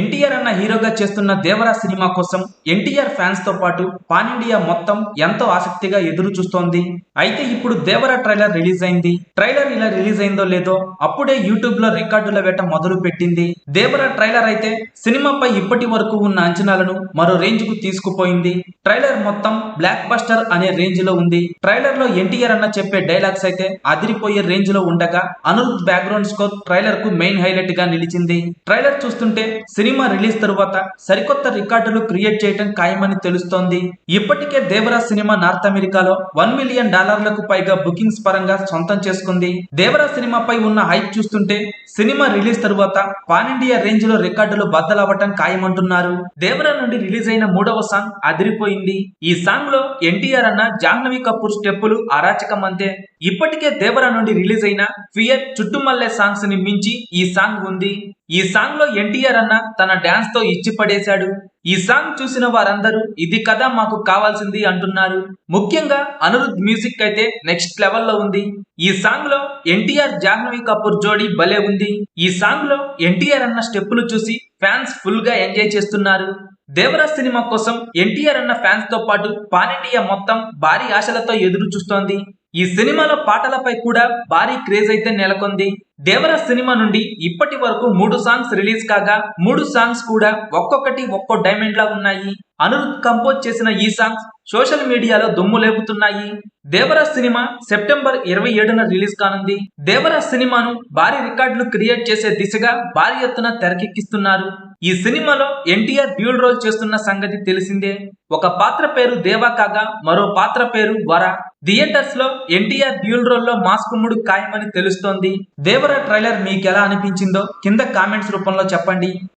ఎన్టీఆర్ అన్న హీరోగా చేస్తున్న దేవరా సినిమా కోసం ఎన్టీఆర్ ఫ్యాన్స్తో పాటు పాన్ ఇండియా మొత్తం ఎంతో ఆసక్తిగా ఎదురు చూస్తోంది. అయితే ఇప్పుడు దేవరా ట్రైలర్ రిలీజ్ అయింది. ట్రైలర్ ఇలా రిలీజ్ అయిందో లేదో అప్పుడే యూట్యూబ్లో రికార్డుల వేట మొదలు పెట్టింది. దేవరా ట్రైలర్ అయితే సినిమాపై ఇప్పటి వరకు ఉన్న అంచనాలను మరో రేంజ్కు తీసుకుపోయింది. ట్రైలర్ మొత్తం బ్లాక్ బస్టర్ అనే రేంజ్లో ఉంది. ట్రైలర్లో ఎన్టీఆర్ అన్న చెప్పే డైలాగ్స్ అయితే అదిరిపోయే రేంజ్లో ఉండగా అనురుద్ బ్యాక్గ్రౌండ్ స్కోర్ ట్రైలర్కు మెయిన్ హైలైట్గా నిలిచింది. ట్రైలర్ చూస్తుంటే సినిమా రిలీజ్ తరువాత సరికొత్త రికార్డులు క్రియేట్ చేయటం ఖాయమని తెలుస్తోంది. ఇప్పటికే దేవరాజ్ సినిమా నార్త్ అమెరికాలో వన్ మిలియన్ డాలర్లకు పైగా బుకింగ్స్ పరంగా సొంతం చేసుకుంది. దేవరాజ్ సినిమాపై ఉన్న హైప్ చూస్తుంటే సినిమా రిలీజ్ తరువాత పాన్ ఇండియా రేంజ్లో రికార్డులు బద్దలవ్వటం ఖాయమంటున్నారు. దేవరా నుండి రిలీజ్ అయిన మూడవ సాంగ్ అదిరిపోయింది. ఈ సాంగ్లో ఎన్టీఆర్ అన్న జాహ్నవి కపూర్ స్టెప్పులు అరాచకం అంతే ఇప్పటికే దేవరా నుండి రిలీజ్ అయిన ఫియర్ చుట్టుమల్లే సాంగ్స్ని మించి ఈ సాంగ్ ఉంది. ఈ సాంగ్లో ఎన్టీఆర్ అన్న తన డాన్స్తో ఇచ్చి పడేశాడు ఈ సాంగ్ చూసిన వారందరూ ఇది కదా మాకు కావాల్సింది అంటున్నారు. ముఖ్యంగా అనురుద్ మ్యూజిక్ అయితే నెక్స్ట్ లెవెల్లో ఉంది. ఈ సాంగ్లో ఎన్టీఆర్ జాహ్నవి కపూర్ జోడీ భలే ఉంది. ఈ సాంగ్లో ఎన్టీఆర్ అన్న స్టెప్పులు చూసి ఫ్యాన్స్ ఫుల్గా ఎంజాయ్ చేస్తున్నారు. దేవరాజ్ సినిమా కోసం ఎన్టీఆర్ అన్న ఫ్యాన్స్తో పాటు పాన్ ఇండియా మొత్తం భారీ ఆశలతో ఎదురు చూస్తోంది ఈ సినిమాలో పాటలపై కూడా భారీ క్రేజ్ అయితే నెలకొంది. దేవర సినిమా నుండి ఇప్పటి వరకు మూడు సాంగ్స్ రిలీజ్ కాగా మూడు సాంగ్స్ కూడా ఒక్కొక్కటి ఒక్కో డైమండ్ లా ఉన్నాయి. అనురుద్ కంపోజ్ చేసిన ఈ సాంగ్స్ సోషల్ మీడియాలో దుమ్ము లేపుతున్నాయి. దేవర సినిమా సెప్టెంబర్ ఇరవై ఏడున రిలీజ్ కానుంది. దేవర సినిమాను భారీ రికార్డులు క్రియేట్ చేసే దిశగా భారీ ఎత్తున తెరకెక్కిస్తున్నారు. ఈ సినిమాలో ఎన్టీఆర్ డ్యూల్ రోల్ చేస్తున్న సంగతి తెలిసిందే. ఒక పాత్ర పేరు దేవా కాగా మరో పాత్ర పేరు వర. థియేటర్స్లో ఎన్టీఆర్ డ్యూల్ రోల్లో మాస్ కుమ్ముడు ఖాయమని తెలుస్తోంది. దేవర ట్రైలర్ మీకు ఎలా అనిపించిందో కింద కామెంట్స్ రూపంలో చెప్పండి.